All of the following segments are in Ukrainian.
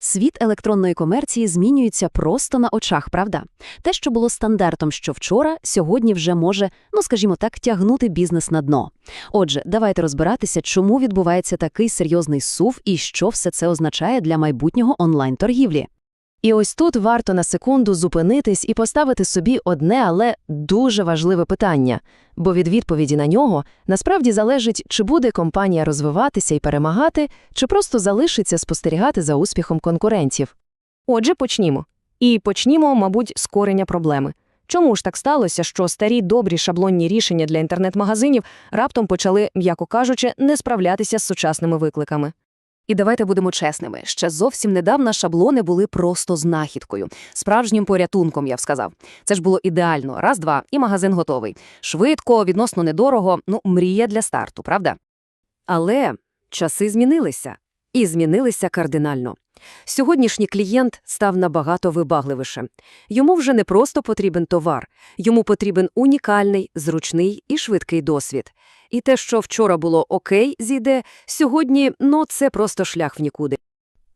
Світ електронної комерції змінюється просто на очах, правда? Те, що було стандартом що вчора, сьогодні вже може, ну скажімо так, тягнути бізнес на дно. Отже, давайте розбиратися, чому відбувається такий серйозний сув і що все це означає для майбутнього онлайн-торгівлі. І ось тут варто на секунду зупинитись і поставити собі одне, але дуже важливе питання, бо від відповіді на нього насправді залежить, чи буде компанія розвиватися і перемагати, чи просто залишиться спостерігати за успіхом конкурентів. Отже, почнімо. І почнімо, мабуть, з корення проблеми. Чому ж так сталося, що старі добрі шаблонні рішення для інтернет-магазинів раптом почали, м'яко кажучи, не справлятися з сучасними викликами? І давайте будемо чесними. Ще зовсім недавно шаблони були просто знахідкою, справжнім порятунком, я б сказав. Це ж було ідеально. Раз-два, і магазин готовий. Швидко, відносно недорого, ну, мрія для старту, правда? Але часи змінилися. І змінилися кардинально. Сьогоднішній клієнт став набагато вибагливіше. Йому вже не просто потрібен товар, йому потрібен унікальний, зручний і швидкий досвід. І те, що вчора було окей, зійде, сьогодні, ну, це просто шлях в нікуди.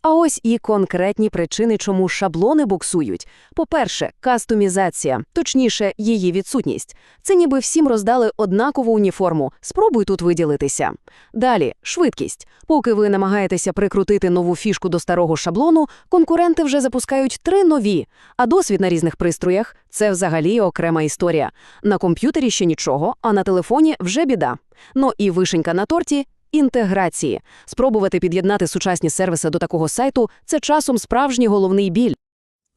А ось і конкретні причини, чому шаблони буксують. По-перше, кастомізація, точніше, її відсутність. Це ніби всім роздали однакову уніформу, спробуй тут виділитися. Далі, швидкість. Поки ви намагаєтеся прикрутити нову фішку до старого шаблону, конкуренти вже запускають три нові, а досвід на різних пристроях – це взагалі окрема історія. На комп'ютері ще нічого, а на телефоні вже біда. Ну і вишенька на торті – інтеграції. Спробувати під'єднати сучасні сервіси до такого сайту – це часом справжній головний біль.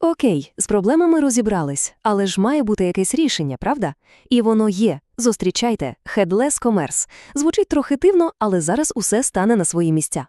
Окей, з проблемами розібрались, але ж має бути якесь рішення, правда? І воно є. Зустрічайте, Headless Commerce. Звучить трохи дивно, але зараз усе стане на свої місця.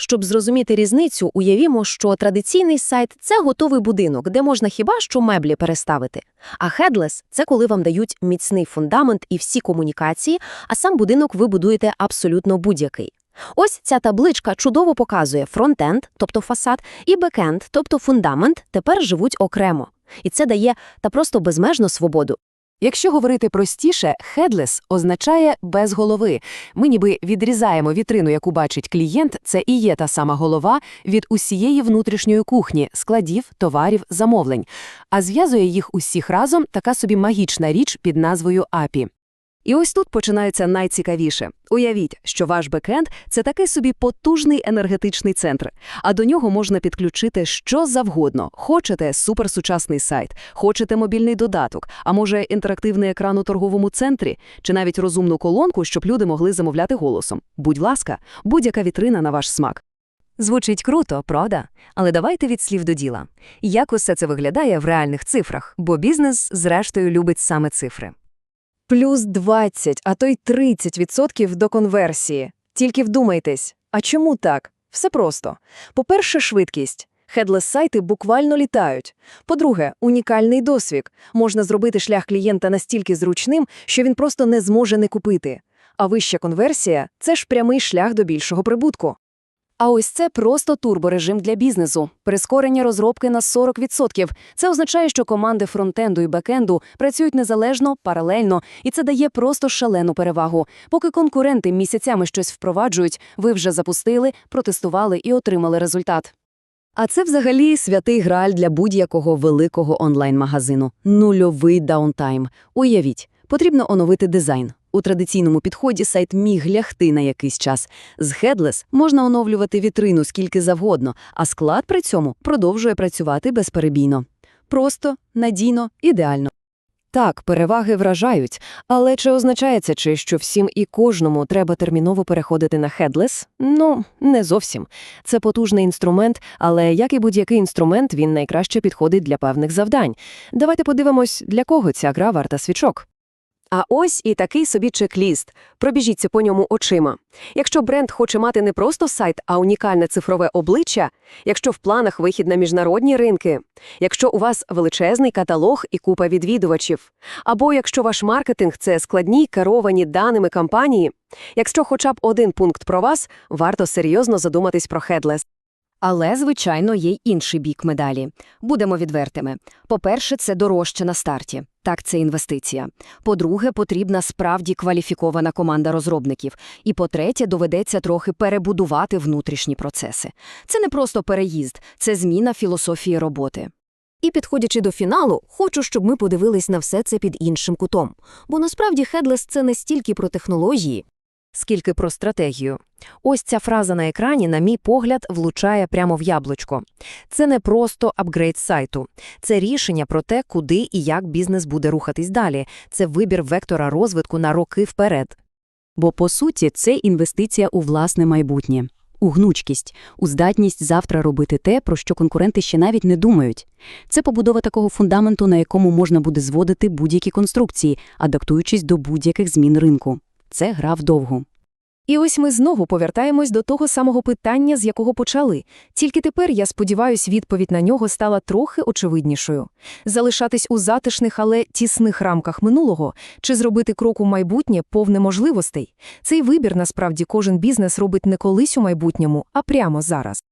Щоб зрозуміти різницю, уявімо, що традиційний сайт – це готовий будинок, де можна хіба що меблі переставити. А Headless – це коли вам дають міцний фундамент і всі комунікації, а сам будинок ви будуєте абсолютно будь-який. Ось ця табличка чудово показує фронтенд, тобто фасад, і бекенд, тобто фундамент, тепер живуть окремо. І це дає та просто безмежну свободу. Якщо говорити простіше, «headless» означає «без голови». Ми ніби відрізаємо вітрину, яку бачить клієнт, це і є та сама голова від усієї внутрішньої кухні, складів, товарів, замовлень. А зв'язує їх усіх разом така собі магічна річ під назвою API. І ось тут починається найцікавіше. Уявіть, що ваш бекенд – це такий собі потужний енергетичний центр, а до нього можна підключити що завгодно. Хочете суперсучасний сайт, хочете мобільний додаток, а може інтерактивний екран у торговому центрі, чи навіть розумну колонку, щоб люди могли замовляти голосом. Будь ласка, будь-яка вітрина на ваш смак. Звучить круто, правда? Але давайте від слів до діла. Як усе це виглядає в реальних цифрах, бо бізнес, зрештою, любить саме цифри. Плюс 20, а то й 30% до конверсії. Тільки вдумайтесь. А чому так? Все просто. По-перше, швидкість. Хедлес-сайти буквально літають. По-друге, унікальний досвід. Можна зробити шлях клієнта настільки зручним, що він просто не зможе не купити. А вища конверсія – це ж прямий шлях до більшого прибутку. А ось це просто турборежим для бізнесу. Прискорення розробки на 40%. Це означає, що команди фронтенду і бекенду працюють незалежно, паралельно, і це дає просто шалену перевагу. Поки конкуренти місяцями щось впроваджують, ви вже запустили, протестували і отримали результат. А це взагалі святий граль для будь-якого великого онлайн-магазину. Нульовий даунтайм. Уявіть, потрібно оновити дизайн. У традиційному підході сайт міг лягти на якийсь час. З Headless можна оновлювати вітрину скільки завгодно, а склад при цьому продовжує працювати безперебійно. Просто, надійно, ідеально. Так, переваги вражають, але чи означає це, чи що всім і кожному треба терміново переходити на Headless? Ну, не зовсім. Це потужний інструмент, але як і будь-який інструмент, він найкраще підходить для певних завдань. Давайте подивимось, для кого ця гра варта свічок. А ось і такий собі чек-ліст. Пробіжіться по ньому очима. Якщо бренд хоче мати не просто сайт, а унікальне цифрове обличчя, якщо в планах вихід на міжнародні ринки, якщо у вас величезний каталог і купа відвідувачів, або якщо ваш маркетинг це складні керовані даними кампанії, якщо хоча б один пункт про вас, варто серйозно задуматись про Headless. Але, звичайно, є й інший бік медалі. Будемо відвертими. По-перше, це дорожче на старті. Так, це інвестиція. По-друге, потрібна справді кваліфікована команда розробників. І по-третє, доведеться трохи перебудувати внутрішні процеси. Це не просто переїзд, це зміна філософії роботи. І підходячи до фіналу, хочу, щоб ми подивились на все це під іншим кутом. Бо насправді Headless – це не стільки про технології, Скільки про стратегію. Ось ця фраза на екрані, на мій погляд, влучає прямо в яблучко. Це не просто апгрейд сайту. Це рішення про те, куди і як бізнес буде рухатись далі. Це вибір вектора розвитку на роки вперед. Бо, по суті, це інвестиція у власне майбутнє. У гнучкість, у здатність завтра робити те, про що конкуренти ще навіть не думають. Це побудова такого фундаменту, на якому можна буде зводити будь-які конструкції, адаптуючись до будь-яких змін ринку. Це гра вдовгу. І ось ми знову повертаємось до того самого питання, з якого почали. Тільки тепер, я сподіваюся, відповідь на нього стала трохи очевиднішою. Залишатись у затишних, але тісних рамках минулого, чи зробити крок у майбутнє повне можливостей. Цей вибір, насправді, кожен бізнес робить не колись у майбутньому, а прямо зараз.